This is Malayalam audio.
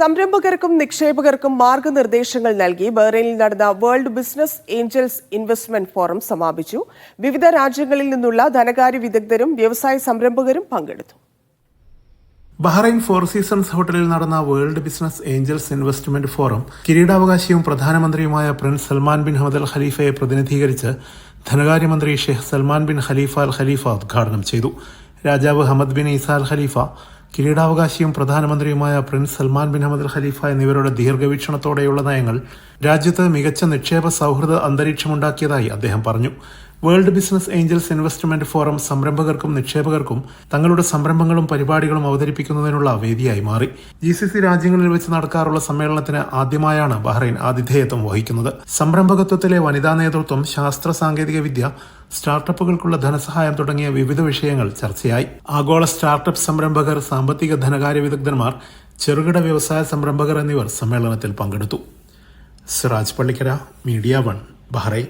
സംരംഭകർക്കും നിക്ഷേപകർക്കും മാർഗനിർദ്ദേശങ്ങൾ നൽകി ബഹ്റൈനിൽ നടന്ന World Business Angels Investment Forum സമാപിച്ചു. വിവിധ രാജ്യങ്ങളിൽ നിന്നുള്ള ധനകാര്യ വിദഗ്ധരും വ്യവസായ സംരംഭകരും പങ്കെടുത്തു. ബഹ്റൈൻ ഫോർ സീസൺസ് ഹോട്ടലിൽ നടന്ന World Business Angels Investment Forum കിരീടാവകാശിയും പ്രധാനമന്ത്രിയുമായ Prince Salman bin Hamad al ഖലീഫയെ പ്രതിനിധീകരിച്ച് ധനകാര്യമന്ത്രി Sheikh Salman bin Khalifa al Khalifa ഉദ്ഘാടനം ചെയ്തു. രാജാവ് Hamad bin Isa al Khalifa കിരീടാവകാശിയും പ്രധാനമന്ത്രിയുമായ Prince Salman bin al Khalifa എന്നിവരുടെ ദീർഘവീക്ഷണത്തോടെയുള്ള നയങ്ങൾ രാജ്യത്ത് മികച്ച നിക്ഷേപ സൗഹൃദ അന്തരീക്ഷമുണ്ടാക്കിയതായി അദ്ദേഹം പറഞ്ഞു. World Business Angels Investment Forum സംരംഭകർക്കും നിക്ഷേപകർക്കും തങ്ങളുടെ സംരംഭങ്ങളും പരിപാടികളും അവതരിപ്പിക്കുന്നതിനുള്ള വേദിയായി മാറി. ജി സി സി രാജ്യങ്ങളിൽ വെച്ച് നടക്കാറുള്ള സമ്മേളനത്തിന് ആദ്യമായാണ് ബഹ്റൈൻ ആതിഥേയത്വം വഹിക്കുന്നത്. സംരംഭകത്വത്തിലെ വനിതാ നേതൃത്വം ശാസ്ത്ര സാങ്കേതിക വിദ്യ സ്റ്റാർട്ടപ്പുകൾക്കുള്ള ധനസഹായം തുടങ്ങിയ വിവിധ വിഷയങ്ങൾ ചർച്ചയായി. ആഗോള സ്റ്റാർട്ടപ്പ് സംരംഭകർ സാമ്പത്തിക ധനകാര്യ വിദഗ്ധന്മാർ ചെറുകിട വ്യവസായ സംരംഭകർ എന്നിവർ സമ്മേളനത്തിൽ പങ്കെടുത്തു. Siraj Pallikkara Media One Bahrain.